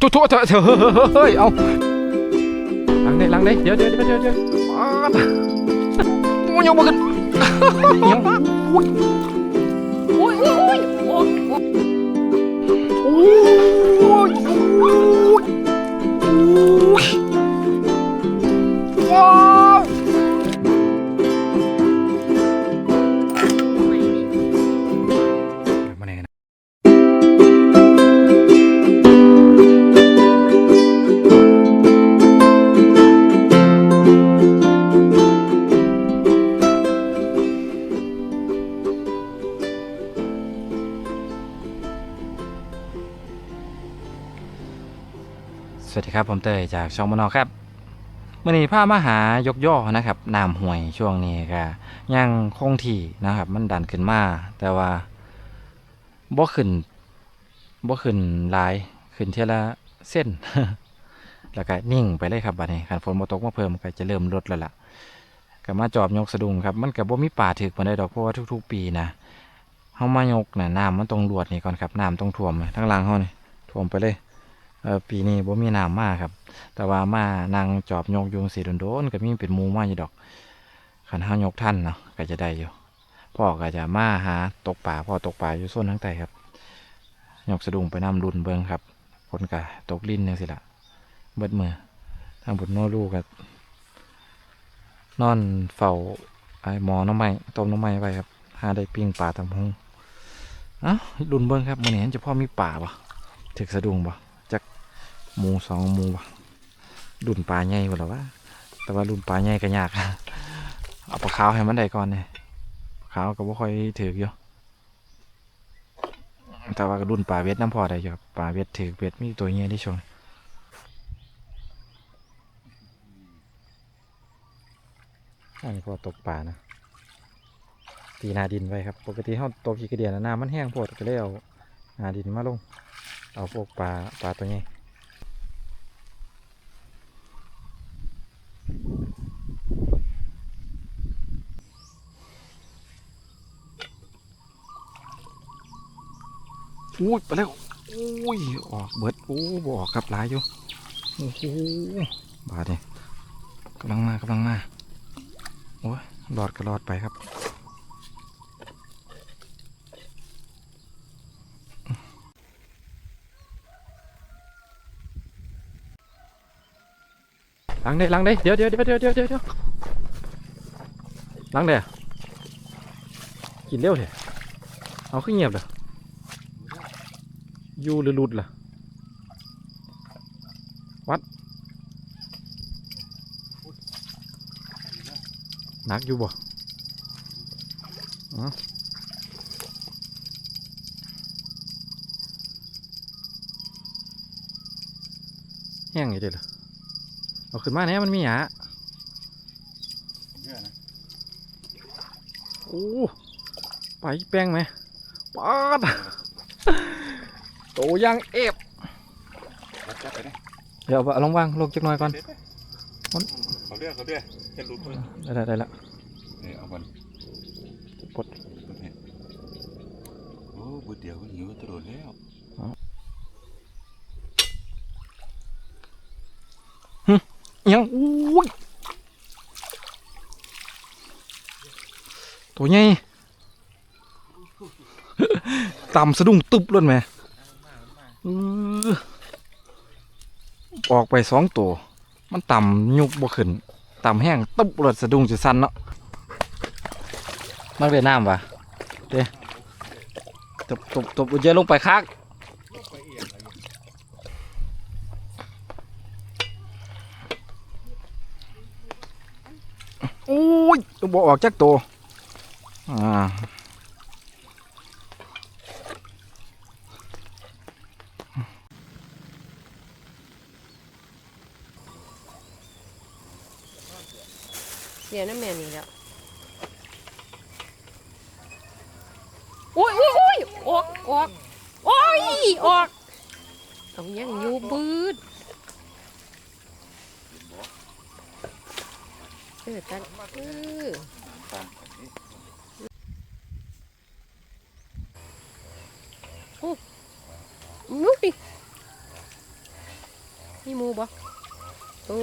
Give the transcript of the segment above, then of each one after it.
โทษโทษเถอะเถอะเฮ้ยเอาหลังเลยหลังเลยเดี๋ยวเดี๋ยวเดี๋ยวเดี๋ยวเดี๋ยวอ้าวโอ้ยยังมาขึ้นยังโอ้ยโอ้ยโอ้ยโอ้ย สวัสดีครับผมเตยจากช่องมนอครับมื่อนี้พามหายกย่อนะครับน้ำห่วยช่วงนี้ก็ยังคงที่นะครับ มันดันขึ้นมา แต่ว่าบ่ขึ้นบ่ขึ้นหลายขึ้นเท่าละเส้น แล้วก็นิ่งไปเลยครับบัดนี้คันฝนบ่ตกมาเพิ่มก็จะเริ่มลดแล้วล่ะก็มาจอบยกสะดุงครับ มันก็บ่มีป่าถึกปานใดดอกเพราะว่าทุก ๆ ปีนะเฮามายกนะน้ำมันต้องรวดนี่ก่อนครับน้ำต้องท่วมทั้งหลังเฮานี่ท่วมไปเลย ปีนี้บ่มีน้ำมาครับ แต่ว่ามานั่งจอบยกยุงสีโดนๆก็มีเป็นมูมาอยู่ดอกคันเฮายกท่านเนาะก็จะได้อยู่พ่อก็จะมาหาตกป่าพ่อตกป่าอยู่โซนทั้งใต้ครับยกสะดุงไปน้ำรุนเบิงครับคนก็ตกลิ้นจังสิละเบิดมือทางบุญโนลูกก็นอนเฝ้าไอ้หมอน้องไม้ต้มน้องไม้ไว้ครับหาได้ปิ้งป่าตำหงอ้ารุนเบิงครับมื่อนี้เห็นจะพ่อมีป่าปะถึกสะดุงปะ หมูสองหมูปะรุ่นปลาใหญ่หมดแล้ววะแต่ว่ารุ่นปลาใหญ่ก็ยากเอาปลาขาวให้มันได้ก่อนเนี่ยปลาขาวก็บ่ค่อยถืออยู่แต่ว่ารุ่นปลาเวทน้ำพอได้อยู่ปลาเวทถือเวทมีตัวใหญ่ที่ชงอันนี้พอตกปลานะ ตีนาดินไว้ครับ ปกติเขาตกขี้กระเดียนนะน้ำมันแห้งโพดก็เลยเอานาดินมาลง เอาพวกปลาปลาตัวใอุ้ไปแล้วอุ้ยออกเบิดโอ้บอกครับหลายอยู่โอ้โหบาดเนี่ยกำลังมากำลังมาโอ้ยรอดก็รอดไปครับหลังเด้หลังเด้เดี๋ยวเดี๋ยวเดี๋ยวเดี๋ยวเดี๋ยวเดี๋ยวหลังเด้กินเร็วเถอะเอาขึ้นเงียบเลย อยู่หรือหลุดล่ะ วัดหนักอยู่บ่อ๋อแห้งอยู่เด้อล่ะเอาขึ้นมาแหน่มันมีหยาโอ้ ไปแป้งไหมปาด โตยังเอฟจับไปนะเดี๋ยวเอาลองวางลงจักหน่อยก่อนเขาเรียกเขาเรียกจะรู้ตัวได้ได้ได้ละเนี่ยเอามันปลดเนี่ยโอ้บุดเดียวก็หิวตลอดแล้วยังอุ้ยตัวใหญ่ต่ำสะดุ้งตึบเลยไหม ออกไปสองตัว มันต่ำยุกบ่ขึ้น ต่ำแห้งตึบเลยสะดุ้งจะสั่นเนาะมักเรียนน้ำปะเด้ตบตบตบเยอะลงไปคักโอ้ยบอออกจากตัวอ่า ยวน้ำแม่นี่แล้วโอ้ยโอ้ยโอ้ยออกออกโอ้ยออกต้องยังอยู่บืดเออตันเออโอ้นู้ยมีมูบ่โอ้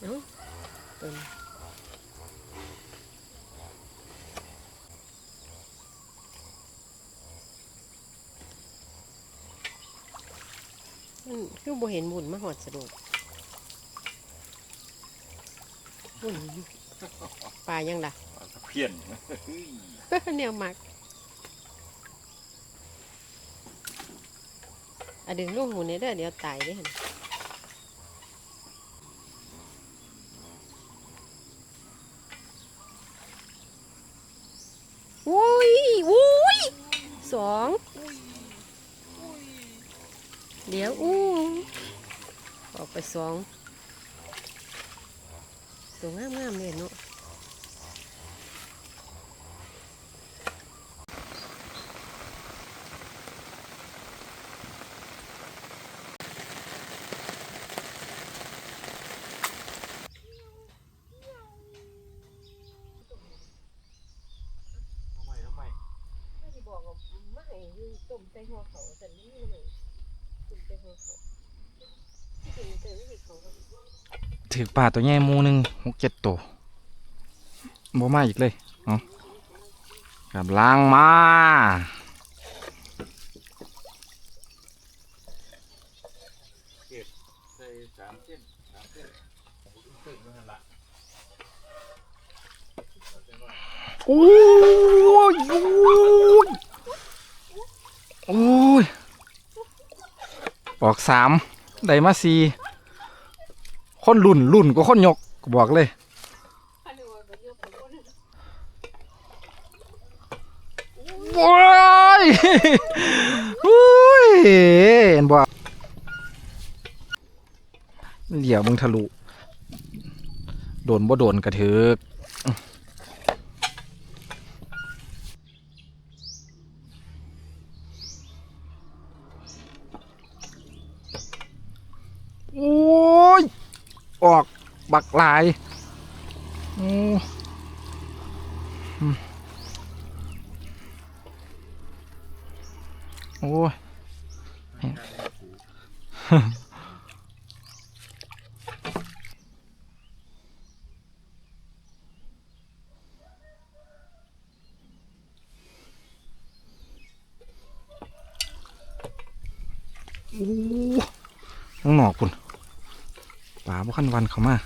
เอ้าตัวนี้มันคือ บ่เห็นบุญมาหอดสะดวกบุญปลายังล่ะเพี้ยนแนวมักอะดึงลูกหมูนี่เด้อเดี๋ยวตายเด้อหั่นอุ้ยอุ้ยสองเดี๋ยวอู้ออกไป สองตัวงามๆเลยเนาะไม่ได้บอกว่าไม่ให้ยืนต้มใส่หัวเขาแต่นี่เลยต้มใส่หัวเขา ถือปลาตัวใหญ่มูหนึ่งหกเจ็ดตัวบ่มาอีกเลยเอากับล้างมาใส่สามเส้นสามเส้นตึ้งนั่นละโอ้ยโอ้ยโอ้ยออกสาม ได้มาสี่คนรุ่นรุ่นก็คนยกกูบอกเลยโอ้ยโอ้ยเห็นบ่เหลี่ยวมึงทะลุ โดนบ่โดนกระเถือกโอ้ย ออกบักหลายโอ้โอ้ยโอ้ข้างนอกคุณ ป่าบ่ขั้นวันเขามา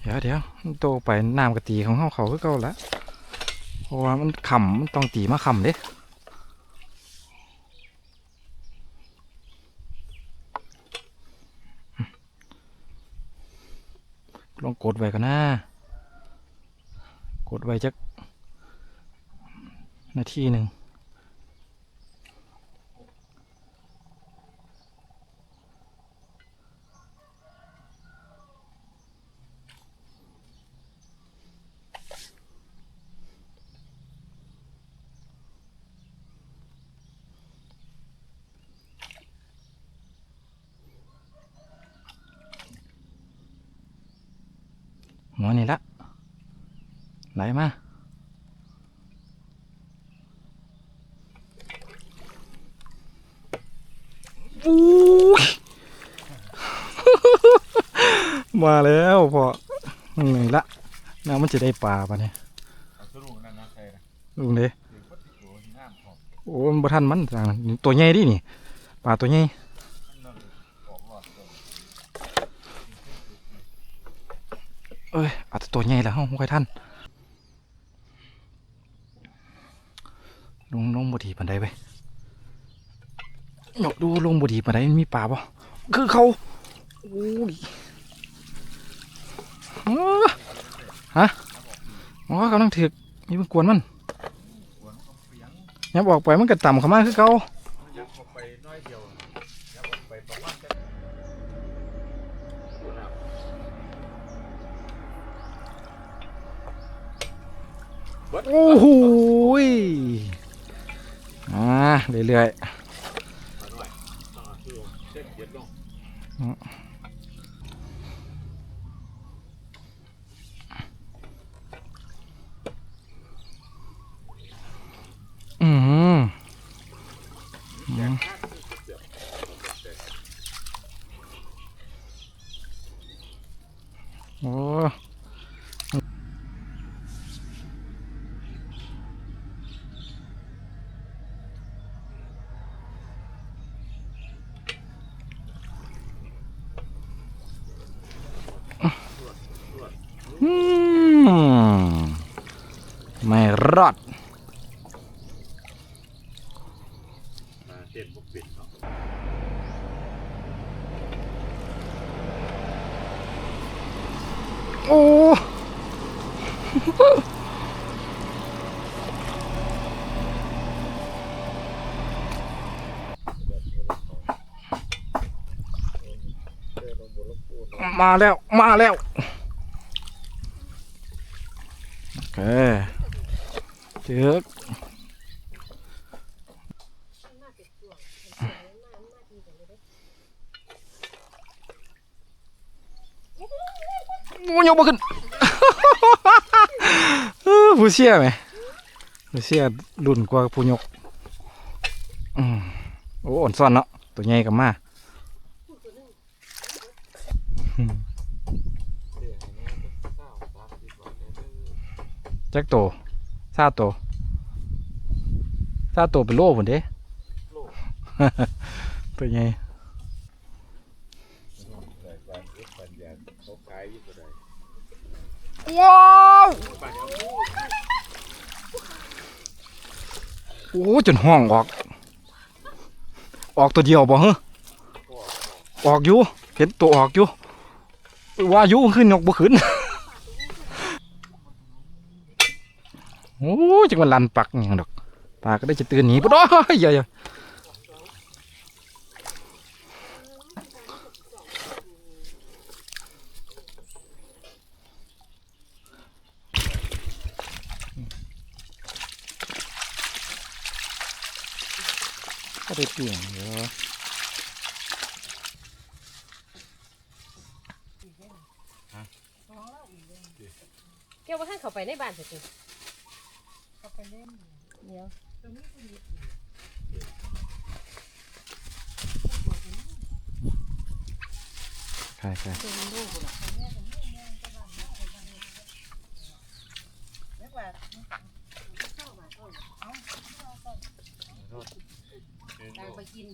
เดี๋ยวเดี๋ยวโตไปน้ำกะตีของเขาเขาคือเก่าละเพราะว่ามันขำมันต้องตีมาขำเด้ลองกดไว้กันนะกดไว้จักนาทีหนึ่ง หัวนี่ละไหลมาอู้ยมาแล้วพอนี่ละน้ำมันจะได้ปลาปะเนี่ยลุงเด้โอ้มันบ่ทันมันจังนั้นตัวใหญ่ดินี่ปลาตัวใหญ่ นั่นเลยออกหลอดเลย เอ้ยเอาแต่ตัวใหญ่แล้วเฮาบ่ค่อยทันลงลงบ่ดีปานใดไปยกดูลงบ่ดีปานใดมันมีปลาบ่คือเขาโอ้ยอ้าฮะอ๋อกำลังถึกมีเพิ่งกวนมันหัวมันก็เปียงยับออกไปมันก็ต่ำเข้ามาคือเก่า ยับออกไปน้อยเดียวยับออกไปประมาณจะตัวน้ำ โอ้โหอ่าเรื่อยๆ ไม่รอดโอ้มาแล้ว มาแล้ว อเคเจือกมันมาเป็นช่วงมันมามันมาดีกันเลยเด้โอ้ยกมาขึ้นผู้เชี่ยไหมผู้เชี่ยรุ่นกว่าผู้ยกอืมโอ้อ่อนซ่อนเนาะ ตัวใหญ่กับมา พูดตัวนึง แจ็คโตซาโตซาโตเป็นโล่ผมเด้ตัวใหญ่แต่กเอ็กปัญญาเขาขายยิ่งว้าวโอ้จนห้องออก ออกตัวเดียวบ่เหรอออกอยู่ เห็นตัวออกอยู่ว่าอยู่ขึ้นยกบ่ขึ้น โอ้ย จังมันลันปักอย่างดอกปลาก็ได้จะตื่นหนีปุ๊ดโอ้ยอย่าอย่าก็ได้เปลี่ยนเยอะเกี่ยวว่าท่านเข้าไปในบ้านสิติ เข้าไปเล่นเดี๋ยวใช่ใช่เป็นลูกเหรอต่างไปกิน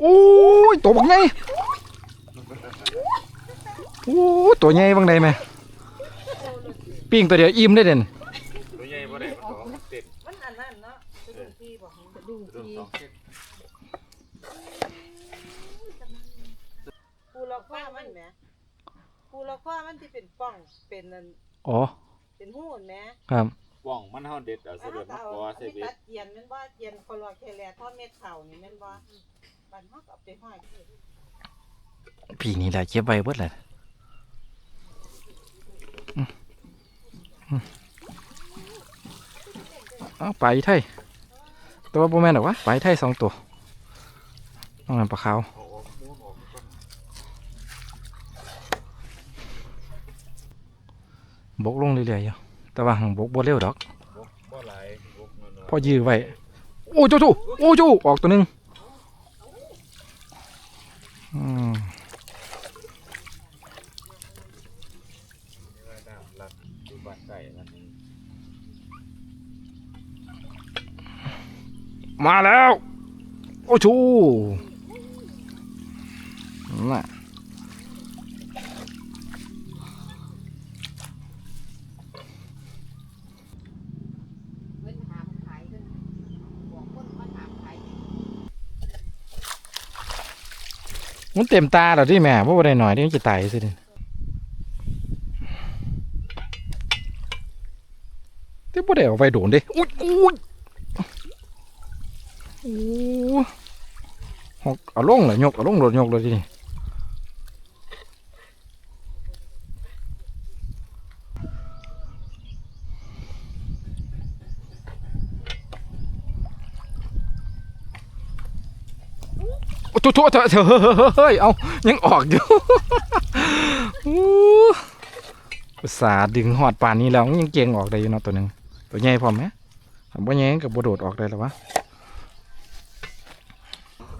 โอ้ยตัวบักใหญ่โอ้ตัวใหญ่บางใดไหมปิ้งตัวเดียวอิ่มได้เด่นตัวใหญ่บ่ได้มันก็เต้นมันอันนั้นเนาะสะดุ้งพี่บอกกระดูกเริ่มดีสองเส้นปูล็อกข้อมันแหมปูล็อกข้อมันที่เป็นป้องเป็นนั่นอ๋อเป็นหูนแหมครับว่องมันเฮาเด็ดเอาเสแล้วด็จเรามันเอาบ่อันใส่นี้เบ็ตัดเยียนแมันว่าเจียนคอลอเคแลทอดเม็ดเข่านี่แมันว่าบันฮอกเอาไปห้อยปีนี้แหละเก็บไว้เบิดแหละ เอาไปไทยตัวโบแมนหรอกวะไปไทยสองตัวน้องนั่นปลาขาวเอาออกมูนออกมันก็บกลงเรื่อยๆอยู่แต่ว่าหังบกบ่เร็วดอกบ่บ่หลายบกน้อยๆพอยื้อไว้ โอ้จูจูโอ้จูออกตัวหนึงอืม นี่ว่าน้ำลักอยู่บ้านใกล้นั่นเอง มาแล้ว โอ้ชูน่ะเพิ่นหามขายเพิ่นบอกคนมาถามขายมันเต็มตาแล้วที่แม่เพราะว่าได้หน่อยนี่มันจะตายสิเด้ที่บ่ได้เอาไปโดนด้อุ้ยอุ้ย โอ้หกเอาลงเลยยกเอาลงโดดยกเลยทีนี้โอ้โถโถเถอะเถอะเฮ้ยเอายังออกอยู่อุตส่าห์ดึงหอดป่านนี้แล้วยังเก่งออกได้อยู่เนาะตัวหนึงตัวใหญ่พร้อมไหมถามว่าใหญ่กับบโดดออกได้หรอวะ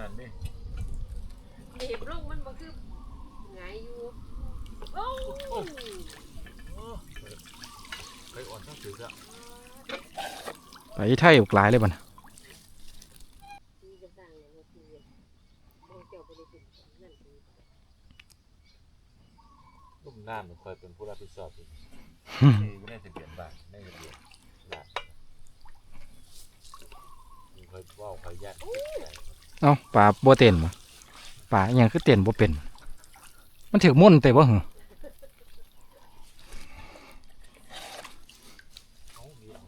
นั่นนี่ เด็บลงมันบ่คือหงายอยู่ โอ้เคยอ่อนทั้งถืออะไปไทยอุกหลายเลยบัดนะดีกับดังเนี่ยว่าดีบ่เจ้าบ่ได้เป็นนั่นคือต้มน้ำมันคอยเป็นผู้รับผิดชอบอยู่ที่ไม่ได้ทะเบียนบ้านไม่ได้ทะเบียนบ้านมีคอยเว่าคอยยันเอ้าป่าบ่เต้นบ่ป่าอหยังคือเต้นบ่เป็น มันถึกม่นแต่บ่หึเขามีเอา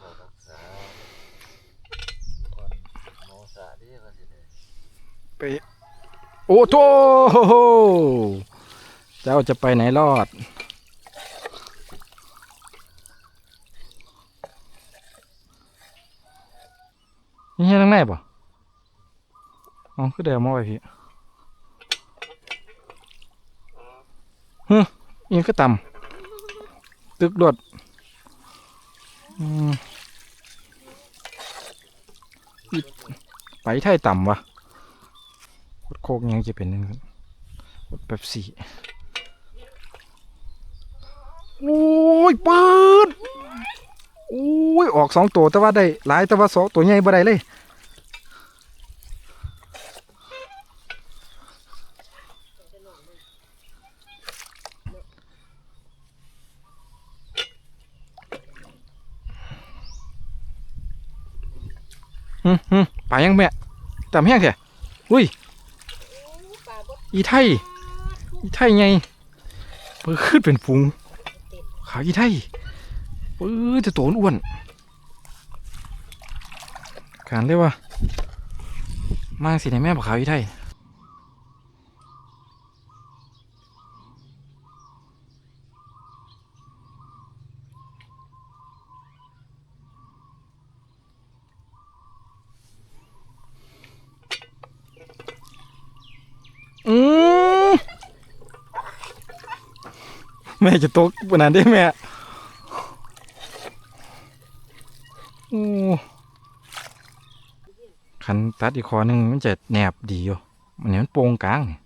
บอกรักษาคนโมสะดีกันสิเนี่ยไปโอ้โธเจ้าจะไปไหนรอด นี่เฮียทั้งในบ่อ๋อคือเดี๋ยวมาไว้พี่ฮึอิงคือต่ำตึกโดดอืม ไปไทยต่ำวะกดโคกยังจะเป็นนึงกดแบบสี่โอ้ยปืดโอ้ย ออกสองตัวแต่ว่าได้หลายแต่ว่าสองตัวใหญ่บ่ได้เลย ฮึฮึป่า ยังแม่ตามแห้งแท้อุ้ย อีไทย อีไทยไงเพิ่ขึ้นเป็นฝูง ขาอีไทยปื้อจะโตนอ้วนขานเรียกว่ามาสิในแม่บอกขาวอีไทย อืม แม่จะตกปนนั้นได้แม่โอ้คันตัดอีกคอหนึ่งมันจะแนบดีอยู่มันเนี่ยมันโปร่งกลางนี่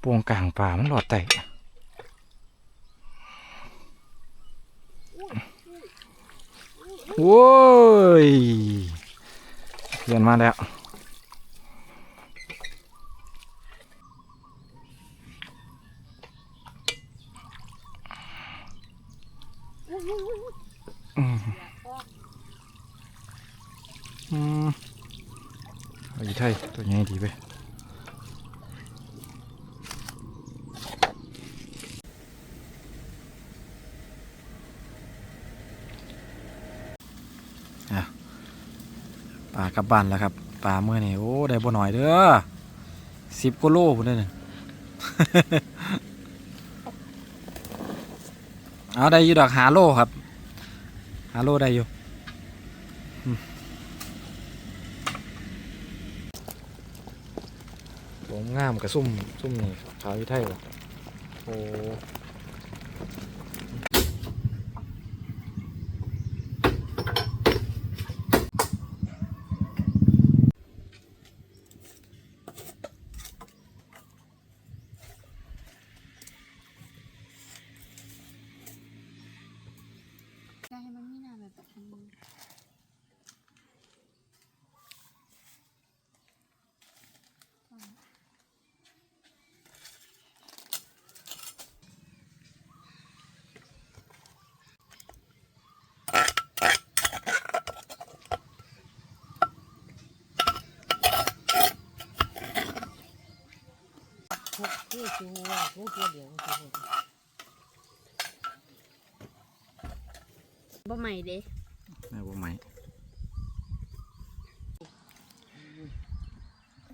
โปร่งกลางป่ามันหลอดไตโว้ยเพื่อนมาแล้ว อืมอืมเอาอีไทยตัวใหญ่ดีไปอะปลากลับบ้านแล้วครับปลาเมื่อนี่โอ้ ได้บ่หน่อยเด้อสิบกิโลพุ่นได้เนี่ยเอาได้อยู่ดอกหาโลครับ หาโลได้อยู่ผมงามกับซุ่มซุ่มนี่ขาวอยู่ไทยหรอโอ้ นี่คือว่าผู้ตัวเดียวคือบ่ใหม่เด้แม่บ่ไหม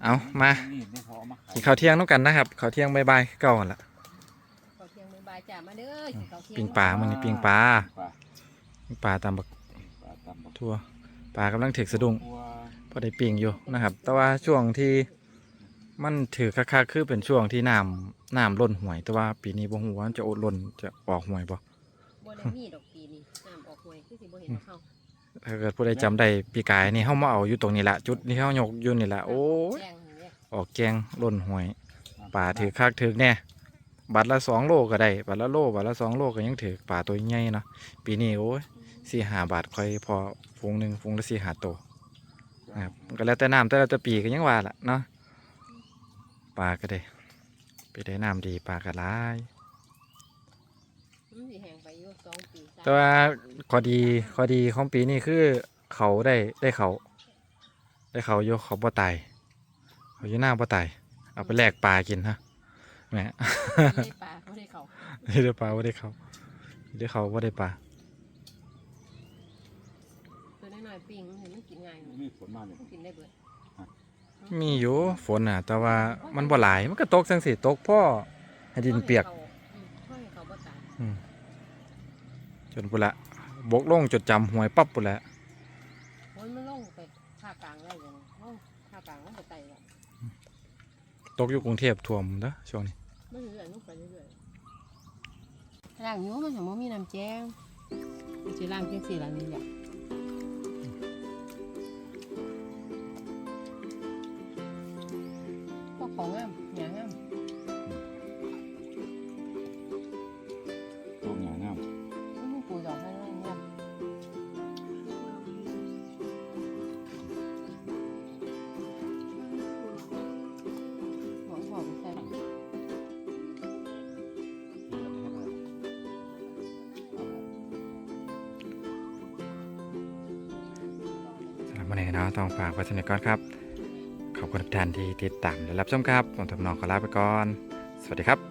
เอามานี่ไม่พอเอามาขายกินข้าวเที่ยงน้ำกันนะครับข้าวเที่ยงบายบายเก่าหั่นละขอเที่ยงบ่ายๆจ้ามาเด้อกินข้าวเที่ยงปิงปลามันนี่ปิงปลาปลาปิงปลาตามบักปลาตำบักทั่วปลากำลังถึกสะดุ้งตัวพอได้ปิงอยู่นะครับ แต่ว่าช่วงที่ มันถือคักๆคือเป็นช่วงที่น้ำน้ำล้นห่วย แต่ว่าปีนี้บ่ฮู้ว่ามันจะอดล้นจะออกห่วยบ่บ่ได้มีดอกปีนี้น้ำออกห้วยคือสิบ่เห็นเขาถ้าเกิดผู้ใดจำได้ปีกายนี่เฮามาเอาอยู่ตรงนี้ละจุดที่เฮายกอยู่นี่ละโอ้ยแจ้งเนี่ยออกแกงล้นห่วยป่าถือคักถือแน่บัตรละสองโลก็ได้บัตรละโลบัตรละสองโลก็ยังถือป่าตัวใหญ่เนาะปีนี้โอ้ยสี่หาบาทค่อยพอฟุงหนึ่งฟุงละสี่หาตัวนะครับมันก็แล้วแต่น้ำแต่ละแต่ปีก็ยังว่าล่ะเนาะ ปลาก็ได้ไปได้น้ำดีปลาก็หลาย มันสิแห้งไปอยู่สองปีสามแต่ว่าข้อดีข้อดีของปีนี้คือเขาได้ได้เขา ได้เขาโยเขาบ่ตายเขาอยู่หน้าบ่ตายเอาไปแลกปลากินฮะแหม ไม่ได้ปลาไม่ได้เขาไม่ได้ปลาบ่ได้เขาได้เขาบ่ได้ปลาตัวน้อยๆปิ้งมันมันกินง่ายมีฝนมาเนี่ยมันกินได้เบิด มีอยู่ฝนอะ แต่ว่ามันบ่หลายมันก็ตกจังสิตกพ่อให้ดินเปียกอืมพ่อให้เขาบ่ตายอืมจนปุ่นละบกลงจดจำหวยปั๊บปุ่นละโอ้ยมันลงไปภาคกลางได้ยังลงภาคกลางมันบ่ไต่หรอกตกอยู่กรุงเทพท่วมเด้อช่วงนี้มันเรื่อยๆลงไปเรื่อยๆล้างอยู่มันถึงบ่มีน้ำแจ้งมันสิล้างจังซี่ล่ะนี่แหละ ของงามหยังงามตัวหงางามมันปลูกดอกนั่นนั่นงามหอมหอมใส่สำหรับวันนี้เนาะต้องฝากไว้สนิทก่อนครับ ขอบคุณทุกท่านที่ติดตามและรับชมครับผมทำนองขอลาไปก่อน สวัสดีครับ